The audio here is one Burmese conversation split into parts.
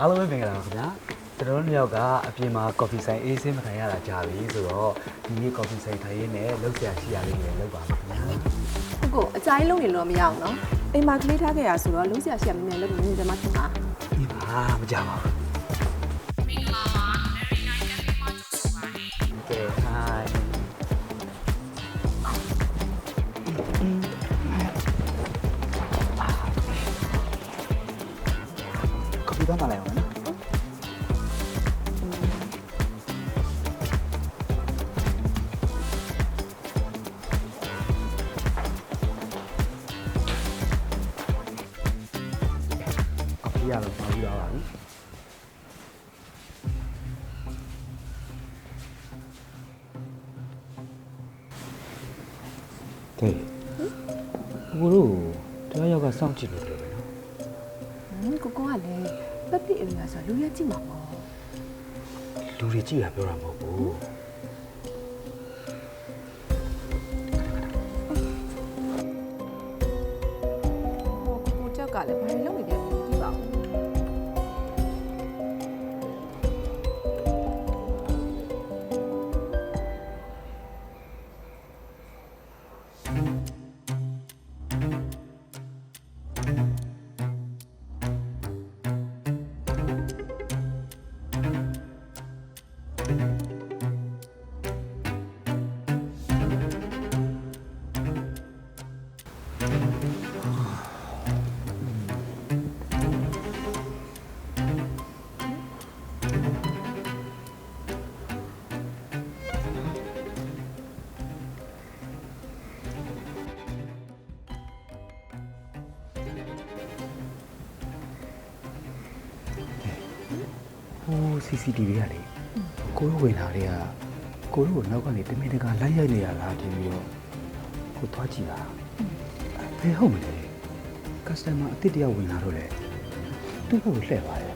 အားလုံးပဲမင်္ဂလာပါခင်ဗျာကျွန်တော်တို့နှစ်ယောက်ကအပြင်မှာကော်ဖီဆိုင်အေးစင်းမထိုင်ရတာကြာပြီဆိုတော့ဒီနေ့ကော်ဖီဆိုင်ထိုင်ရင်းနဲ့လောက်ဆရာရှိရလေးတွေလောက်ပါမယ်ခင်ဗျာကိုကိုအကြိုင်းလုံးနေလို့မရအောင်နော်အိမ်မှာကလေးထားခဲ့ရဆိုတော့လုံးစရာရှိရမမြန်လို့မြင်ကြမှာထင်ပါဒီပါမကြပါဘူးမင်္ဂလာပါ ကော်ဖီတော့မလာအောင်နော်ကော်ဖီရတော့ပါပြီးတော့ပါပြီကဲကိုတို့တရားရောက်ကစောင့်ကြည့်လို့တယ်နော်ဟမ်ကိုကိုကလည်း ပပစ်အရာဆိုလူရကြည့်မှာပေါ့လူတွေကြည့်တာပြောတာမဟုတ်ဘူးကိုကိုကြောက်ကလည်းဘာလို့လုံးနေတယ်ကြ CCTV ကလေကိုတို့ဝင်လာတွေကကိုတို့ကိုနောက်ကနေတမင်တကာလိုက်ရိုက်နေရလားတင်ပြီးတော့ကိုသွားကြည့်တာဘယ်ဟုတ်မလဲ customer အစ်စ်တယောက်ဝင်လာတော့လေသူ့ဘက်ကိုလှည့်ပါတယ်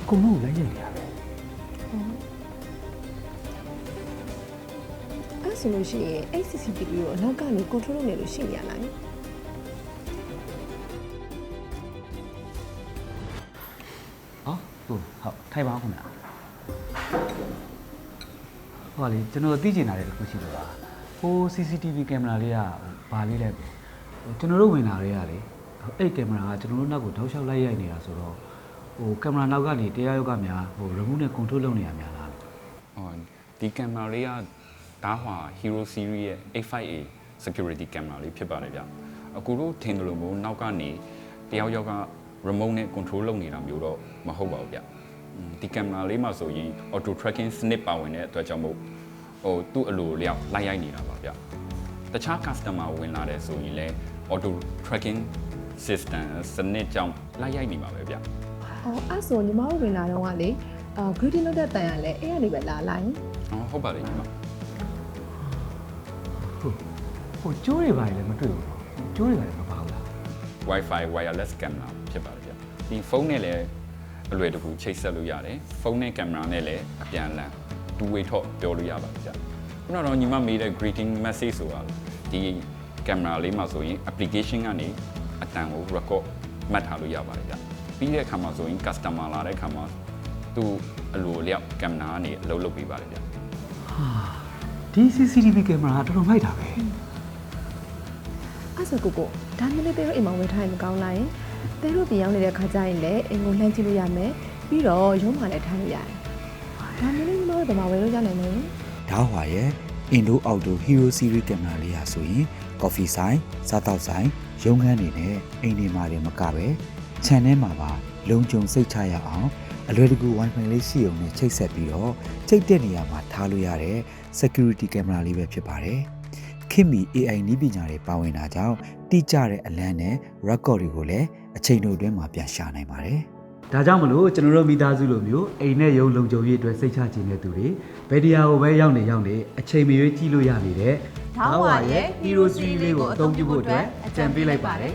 အကုန်လုံးလိုက်ရိုက်နေရပဲအဲ့ဆိုလို့ရှိရင် ACCTV ကိုအနောက်ကနေ control လုပ်နေလို့ရှိနေရလား ဟောဟုတ်ဟုတ်ထိုင်ပါဦးခင်ဗျာဟောလေကျွန်တော်သိချင်တာလေးတစ်ခုရှိလို့ပါဟို CCTV ကင်မရာလေးကဟိုဘာလေးလဲပေါ့ဟိုကျွန်တော်တို့ဝင်လာတွေကလေဟိုအဲ့ကင်မရာကကျွန်တော်တို့နောက်ကိုထောက်လျှောက်လိုက်ရိုက်နေတာဆိုတော့ဟိုကင်မရာနောက်ကနေတရားရောက်ကများဟို remote နဲ့ control လုပ်နေရများလားဟောဒီကင်မရာလေးကဒါဟွာ Hero Series ရဲ့ A5A security camera လေးဖြစ်ပါတယ်ဗျအခုတို့ထင်တယ်လို့မို့နောက်ကနေတယောက်ယောက်က remote နဲ့ control လုပ်နေတာမျိုးတော့မဟုတ်ပါဘူးဗျอืมဒီကင်မရာလေးမှာဆိုရင် auto tracking စနစ်ပါဝင်တဲ့အတွက်ကြောင့်မို့ဟိုသူ့အလိုလျောက်လိုက်ရိုက်နေတာပါဗျတခြား customer ဝင်လာတဲ့ဆိုရင်လည်း auto tracking system စနစ်ကြောင့်လိုက်ရိုက်နေပါပဲဗျအော်အဲ့ဆိုညီမတို့ဝင်လာတော့ကလေအာ greeting လုပ်တဲ့တန်ရလဲအဲ့ကနေပဲလာလိုက်ဟောဟုတ်ပါတယ်ညီမဟုတ်ဟိုကျိုးတွေပါလေမတွေ့ဘူးကျိုးတွေပါလေမပါဘူးလား Wi-Fi wireless camera ဖြစ်ပါတယ်ဗျ ဒီဖုန်းနဲ့လည်းအလွယ်တကူချိတ်ဆက်လို့ရတယ်ဖုန်းနဲ့ကင်မရာနဲ့လည်းအပြန်အလှန် two way talk ပြောလို့ရပါတယ်ဗျခုနကတော့ညီမမေးတဲ့ greeting message ဆိုတာဒီကင်မရာလေးမှာဆိုရင် application ကနေအတန်ကို record မှတ်ထားလို့ရပါတယ်ဗျပြီးတဲ့အခါမှာဆိုရင် customer လာတဲ့အခါမှာသူ့အလိုအလျောက်ကင်မရာကနေအလုပ်လုပ်ပေးပါတယ်ဗျဒီ CCTV ကင်မရာကတော်တော်မိုက်တာပဲအဲ့ဆိုကိုကိုဒါမျိုးလေးတဲတို့အိမ်မှာဝင်ထားရင်မကောင်းလားယင် တဲတို့ပြန်ရောက်နေတဲ့ခါကျရင်လည်းအိမ်ကိုလှမ်းကြည့်လို့ရမယ်ပြီးတော့ရုံးမှလည်းထားလို့ရတယ်ဒါမျိုးလေးညီမတို့ဗမာဝယ်လို့ရနိုင်မလို့ဒါဟွာရဲ့ Indo Auto Hero Series ကင်မရာလေးဟာဆိုရင် coffee ဆိုင်စားတောက်ဆိုင်ရုံးခန်းတွေနဲ့အိမ်တွေမှာတွေမကပဲ channel မှာပါလုံခြုံစိတ်ချရအောင်အလွယ်တကူ Wi-Fi လေးရှိုံနဲ့ချိတ်ဆက်ပြီးတော့ချိတ်တဲ့နေရာမှာထားလို့ရတဲ့ security camera လေးပဲဖြစ်ပါတယ် ခင်မီ AI နည်းပညာတွေပါဝင်တာကြောင့်တိကျတဲ့အလန်းနဲ့ record တွေကိုလည်းအချိန်တို့အတွင်းမှာပြန်ရှာနိုင်ပါတယ်ဒါကြောင့်မလို့ကျွန်တော်တို့မိသားစုလိုမျိုးအိမ်နဲ့ရုံလုံခြုံရေးအတွက်စိတ်ချခြင်းတဲ့သူတွေဘယ်တရားကိုပဲရောက်နေရောက်နေအချိန်မရွေးကြည့်လို့ရနေတဲ့ဒါဝါရဲ့ Hero Series လေးကိုအသုံးပြုဖို့အတွက်အကြံပေးလိုက်ပါတယ်